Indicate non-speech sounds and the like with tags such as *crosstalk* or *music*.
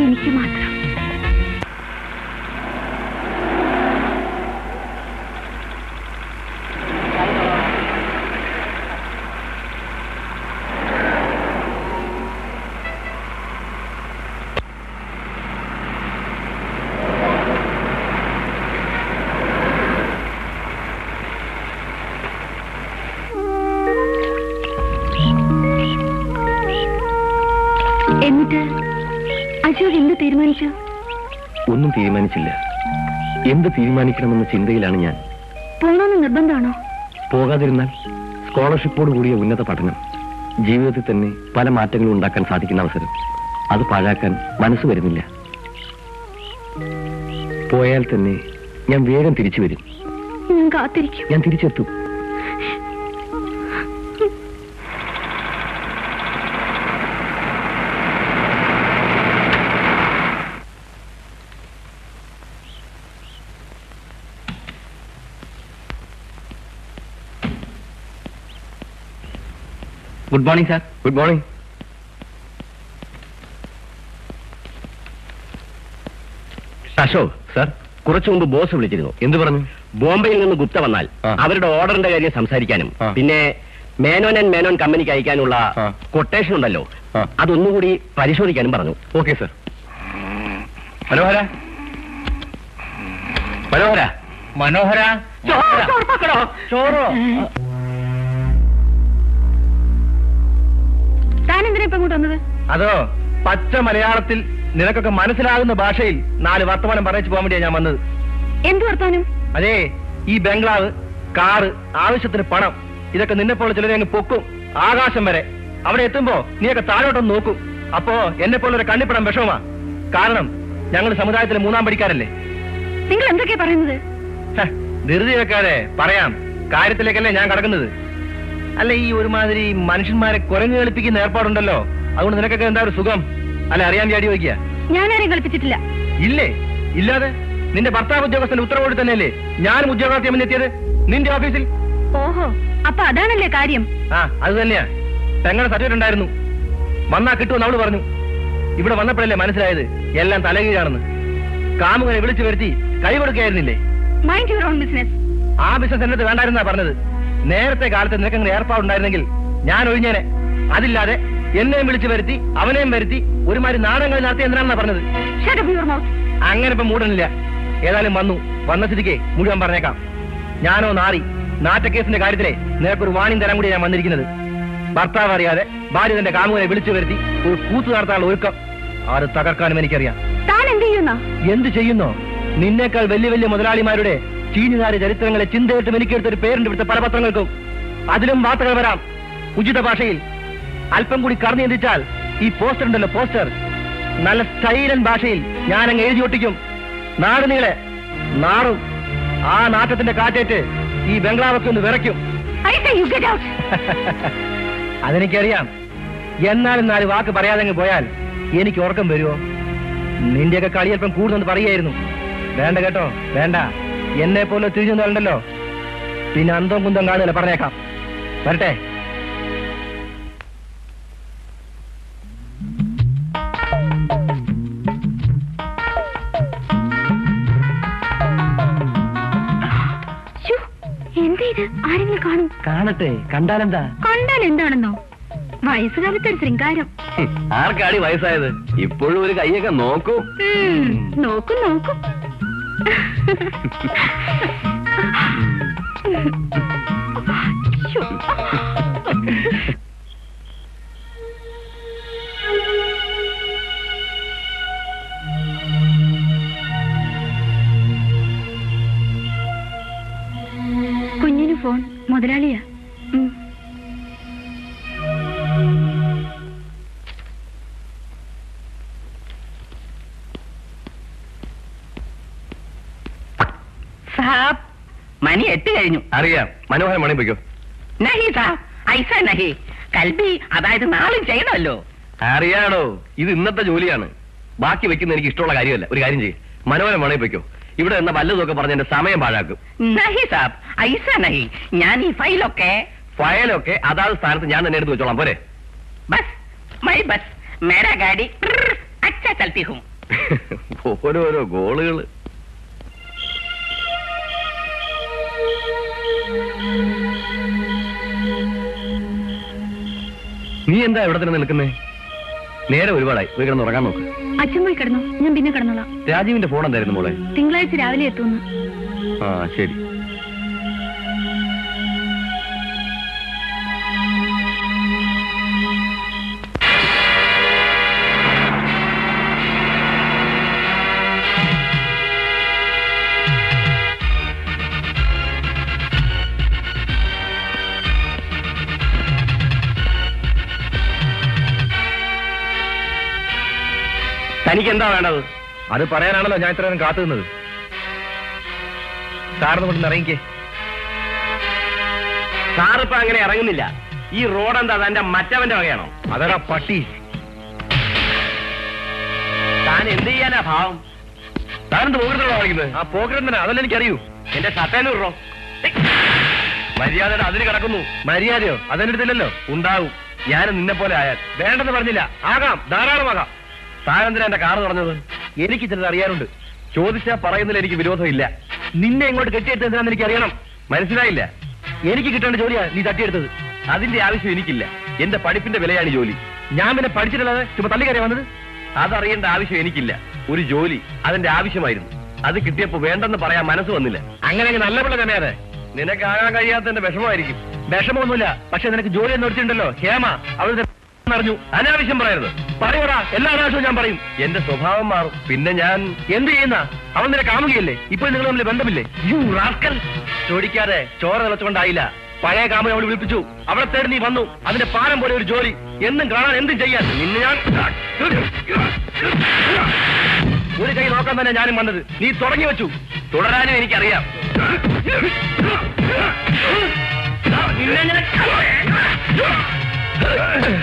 എനിക്ക് മാത്രം. എന്നിട്ട് അശോക് എന്ത് തീരുമാനിച്ചു? ഒന്നും തീരുമാനിച്ചില്ല. എന്ത് തീരുമാനിക്കണമെന്ന ചിന്തയിലാണ് ഞാൻ. പോകണമെന്ന് നിർബന്ധമാണോ? പോകാതിരുന്നാൽ സ്കോളർഷിപ്പോട് കൂടിയ ഉന്നത പഠനം ജീവിതത്തിൽ തന്നെ പല മാറ്റങ്ങളും ഉണ്ടാക്കാൻ സാധിക്കുന്ന അവസരം. അത് പാഴാക്കാൻ മനസ്സ് വരുന്നില്ല. പോയാൽ തന്നെ ഞാൻ വേഗം തിരിച്ചു വരും. ഞാൻ കാത്തിരിക്കും. ഞാൻ തിരിച്ചെത്തും. Good morning sir good morning Ashok sir കുറച്ചു മുമ്പ് ബോസ് വിളിച്ചിരുന്നു. എന്ത് പറഞ്ഞു? ബോംബെയിൽ നിന്ന് ഗുപ്ത വന്നാൽ. അവരുടെ ഓർഡറിന്റെ കാര്യം സംസാരിക്കാനും. പിന്നെ മേനോൻ ആൻഡ് മേനോൻ കമ്പനിക്ക് അയക്കാനുള്ള. കൊട്ടേഷൻ ഉണ്ടല്ലോ. അതൊന്നുകൂടി പരിശോധിക്കാനും പറഞ്ഞു. ഓക്കെ സാർ മനോഹര? മനോഹര? മനോഹര? ചോറോ എന്തിനാ ഇപ്പൊ ഇങ്ങോട്ട് വന്നത്? അതോ പച്ച മലയാളത്തിൽ നിനക്കൊക്കെ മനസ്സിലാകുന്ന ഭാഷയിൽ നാല് വർത്തമാനം പറയിച്ചു പോകാൻ വേണ്ടിയാ ഞാൻ വന്നത്? എന്ത് വർത്തമാനം അതെ ഈ ബംഗ്ലാവ് കാറ് ആവശ്യത്തിന് പണം ഇതൊക്കെ നിന്നെ പോലെ ചിലരെ അങ്ങ് പൊക്കും ആകാശം വരെ. അവിടെ എത്തുമ്പോ നീയൊക്കെ താഴോട്ടൊന്ന് നോക്കും. അപ്പോ എന്നെ പോലെ ഒരു കണ്ണിപ്പടം വിഷമമാ. കാരണം ഞങ്ങൾ സമുദായത്തിലെ മൂന്നാം പഠിക്കാരല്ലേ നിങ്ങൾ എന്തൊക്കെയാ പറയുന്നത്? ധൃതി വെക്കാതെ പറയാം. കാര്യത്തിലേക്കല്ലേ ഞാൻ കടക്കുന്നത്? അല്ല ഈ ഒരുമാതിരി മനുഷ്യന്മാരെ കുരങ്ങ് കളിപ്പിക്കുന്ന ഏർപ്പാടുണ്ടല്ലോ. അതുകൊണ്ട് നിനക്കൊക്കെ എന്താ ഒരു സുഖം? അല്ല അറിയാൻ ചാടി വയ്ക്കുക ഞാനാരെയും കളിപ്പിച്ചിട്ടില്ല. ഇല്ലേ? ഇല്ലാതെ? നിന്റെ ഭർത്താവ് ഉദ്യോഗസ്ഥന്റെ ഉത്തരവോട് തന്നെയല്ലേ ഞാനും ഉദ്യോഗാർത്ഥി എത്തിയത് നിന്റെ ഓഫീസിൽ? ഓഹോ അപ്പൊ അതാണല്ലേ കാര്യം. ആ അത് തന്നെയാ. പെങ്ങളുടെ സർട്ടിഫിക്കറ്റ് ഉണ്ടായിരുന്നു. വന്നാ കിട്ടുമെന്ന് അവൾ പറഞ്ഞു. ഇവിടെ വന്നപ്പോഴല്ലേ മനസ്സിലായത്. എല്ലാം തലകീഴാണെന്ന്. കാമുകനെ വിളിച്ചു വരുത്തി കൈ കൊടുക്കുകയായിരുന്നില്ലേ? മൈൻഡ് യുവർ ഓൺ ബിസിനസ് ആ ബിസിനസ് എന്നത് വേണ്ടായിരുന്നാ പറഞ്ഞത്. നേരത്തെ കാലത്ത് നിനക്കങ്ങനെ ഏർപ്പാടുണ്ടായിരുന്നെങ്കിൽ ഞാൻ ഒഴിഞ്ഞേനെ. അതില്ലാതെ എന്നെയും വിളിച്ചു വരുത്തി അവനെയും വരുത്തി ഒരുമാതിരി നാടകങ്ങൾ നടത്തി എന്തിനാണെന്നാ പറഞ്ഞത്. അങ്ങനെ ഇപ്പൊ മൂടനില്ല ഏതായാലും വന്നു. വന്ന സ്ഥിതിക്ക് മുഴുവൻ പറഞ്ഞേക്കാം. ഞാനോ നാറി നാറ്റക്കേസിന്റെ കാര്യത്തിലെ നിനക്കൊരു വാണിംഗ് തരാൻ കൂടി ഞാൻ വന്നിരിക്കുന്നത്. ഭർത്താവ് അറിയാതെ ഭാര്യ തന്റെ കാമുകനെ വിളിച്ചു വരുത്തി ഒരു കൂത്തു നടത്താനുള്ള ഒരുക്കം. അത് തകർക്കാനും എനിക്കറിയാം. എന്ത് ചെയ്യുന്നോ? നിന്നേക്കാൾ വലിയ വലിയ മുതലാളിമാരുടെ ചീഞ്ഞുനാരി ചരിത്രങ്ങളെ ചിന്തയിട്ടും എനിക്കെടുത്തൊരു പേരുണ്ട് ഇവിടുത്തെ പല പത്രങ്ങൾക്കും. അതിലും വാർത്തകൾ വരാം. ഉചിത ഭാഷയിൽ. അല്പം കൂടി കറന്നു ചിന്തിച്ചാൽ ഈ പോസ്റ്റർ ഉണ്ടല്ലോ പോസ്റ്റർ. നല്ല സ്റ്റൈലൻ ഭാഷയിൽ ഞാൻ അങ്ങ് എഴുതി ഒട്ടിക്കും. നാട് നീളെ നാറും ആ നാട്ടത്തിന്റെ കാറ്റേറ്റ് ഈ ബംഗ്ലാവൊക്കെ ഒന്ന് വിറയ്ക്കും. *laughs* അതെനിക്കറിയാം. എന്നാലും നാല് വാക്ക് പറയാതെ പോയാൽ എനിക്ക് ഉറക്കം വരുമോ നിന്റെയൊക്കെ കളി അല്പം കൂടുതൽ പറയായിരുന്നു വേണ്ട കേട്ടോ വേണ്ട. എന്നെ പോലെ തിരിഞ്ഞു തിരിഞ്ഞുണ്ടല്ലോ പിന്നെ അന്തം കുന്തം കാണില്ല പറഞ്ഞേക്കാം. വരട്ടെ. എന്താ ഇത്? ആരെങ്കിലും കാണും? കാണട്ടെ. കണ്ടാലെന്താ? കണ്ടാൽ എന്താണെന്നോ? വയസ്സുകാലത്തെ ഒരു ശൃംഗാരം. ആർക്കാടി വയസ്സായത്? ഇപ്പോഴും ഒരു കൈയൊക്കെ നോക്കൂ. നോക്കും നോക്കും. കുഞ്ഞിന് ഫോൺ മുതലാളിയാ. മണി എട്ട് കഴിഞ്ഞു. അറിയാം. മനോഹരൻ മണി പോയിക്കോ നഹി സാ ഐസ നഹി. കൽബി അതായത് നാളും ചെയ്യണമല്ലോ. അറിയാണോ? ഇത് ഇന്നത്തെ ജോലിയാണ്. ബാക്കി വെക്കുന്ന എനിക്ക് ഇഷ്ടമുള്ള കാര്യമല്ല. ഒരു കാര്യം ചെയ്യും. മനോഹരൻ മണി പോയിക്കോ ഇവിടെ എന്ന വല്ലതൊക്കെ പറഞ്ഞ എന്റെ സമയം പാഴാക്കും. നഹി സാബ് ഐസ നഹി. ഞാൻ ഈ ഫയലൊക്കെ ഫയലൊക്കെ അതാത് സ്ഥാനത്ത് ഞാൻ തന്നെ എടുത്ത് വെച്ചോളാം. പോരെ. Bus my bus. മേരാ ഗാഡി അച്ഛ തൽത്തി ഓരോരോ ഗോളുകൾ. നീ എന്താ ഇവിടെ തന്നെ നിൽക്കുന്നേ? നേരെ ഒരുപാടായി. പോയി കിടന്ന് ഉറങ്ങാൻ നോക്ക്. അച്ഛൻ പോയി കിടന്നു. ഞാൻ പിന്നെ കിടന്നോളാം. രാജീവിന്റെ ഫോൺ എന്തായിരുന്നു മോളെ? തിങ്കളാഴ്ച രാവിലെ എത്തുന്നു ആ ശരി. തനിക്ക് എന്താ വേണ്ടത്? അത് പറയാനാണല്ലോ ഞാൻ ഇത്രയും നേരം കാത്തു നിന്നത് സാറിന് കൊണ്ട് ഇറങ്ങിക്കേ. സാറിപ്പോ അങ്ങനെ ഇറങ്ങുന്നില്ല. ഈ റോഡ് എന്താ തന്റെ മറ്റവന്റെ വകയാണോ? അതടാ പട്ടി. താൻ എന്ത് ചെയ്യാനാ ഭാവം? താനെന്ത് പോകരുതല്ലോ കാണിക്കുന്നത് ആ പോക്കറ്റ് തന്നെ. അതല്ല എനിക്കറിയൂ. എന്റെ ഷട്ടേന്ന് വിടറോ മര്യാദയുടെ അതിന് കിടക്കുന്നു. മര്യാദയോ? അതെന്റെ അടുത്തില്ലല്ലോ ഉണ്ടാവും. ഞാൻ നിന്നെ പോലെ ആയാൽ. വേണ്ടെന്ന് പറഞ്ഞില്ല. ആകാം. ധാരാളമാകാം. താനെന്തിനാ എന്റെ കാറ് പറഞ്ഞത് എനിക്ക് ചിലത് അറിയാറുണ്ട് ചോദിച്ചാൽ പറയുന്നതിൽ എനിക്ക് വിരോധമില്ല. നിന്നെ ഇങ്ങോട്ട് കെട്ടിയെടുത്ത് എന്തിനാന്ന് എനിക്ക് അറിയണം. മനസ്സിലായില്ല? എനിക്ക് കിട്ടേണ്ട ജോലിയാ നീ തട്ടിയെടുത്തത്. അതിന്റെ ആവശ്യം എനിക്കില്ല. എന്റെ പഠിപ്പിന്റെ വിലയാണ് ജോലി. ഞാൻ പിന്നെ പഠിച്ചിട്ടുള്ളത് ചുമ്മാ തള്ളിക്കറിയാ വന്നത്? അതറിയേണ്ട ആവശ്യം എനിക്കില്ല. ഒരു ജോലി അതിന്റെ ആവശ്യമായിരുന്നു. അത് കിട്ടിയപ്പോ വേണ്ടെന്ന് പറയാൻ മനസ്സ് വന്നില്ല. അങ്ങനെ അങ്ങ് നല്ല പിള്ള തന്നെ അതെ നിനക്കാകാൻ കഴിയാത്തതിന്റെ വിഷമമായിരിക്കും. വിഷമമൊന്നുമില്ല. പക്ഷെ നിനക്ക് ജോലി എന്ന് വെച്ചിട്ടുണ്ടല്ലോ ഹേമ. അവളുടെ അറിഞ്ഞു. അനാവശ്യം പറയരുത്. പറയൂടാ എല്ലാ പ്രാവശ്യവും ഞാൻ പറയും. എന്റെ സ്വഭാവം മാറും. പിന്നെ ഞാൻ എന്ത് ചെയ്യുന്ന? അവൻ നിന്നെ കാമുകയല്ലേ? ഇപ്പോൾ നിങ്ങൾ തമ്മിൽ ബന്ധമില്ലേ? U rascal. ചോദിക്കാതെ ചോര നിലച്ചുകൊണ്ടായില്ല പഴയ കാമുകനെ അവൾ വിളിപ്പിച്ചു. അവളെ തേടി നീ വന്നു. അതിന്റെ പാലം പോലെ ഒരു ജോലി. എന്നും കാണാൻ എന്തും ചെയ്യാൻ. നിന്നെ ഞാൻ ഒരു കൈ നോക്കാൻ തന്നെ ഞാനും വന്നത്. നീ തുടങ്ങി വെച്ചു. തുടരാനും എനിക്കറിയാം. നിന്നെ ഞാൻ Ah!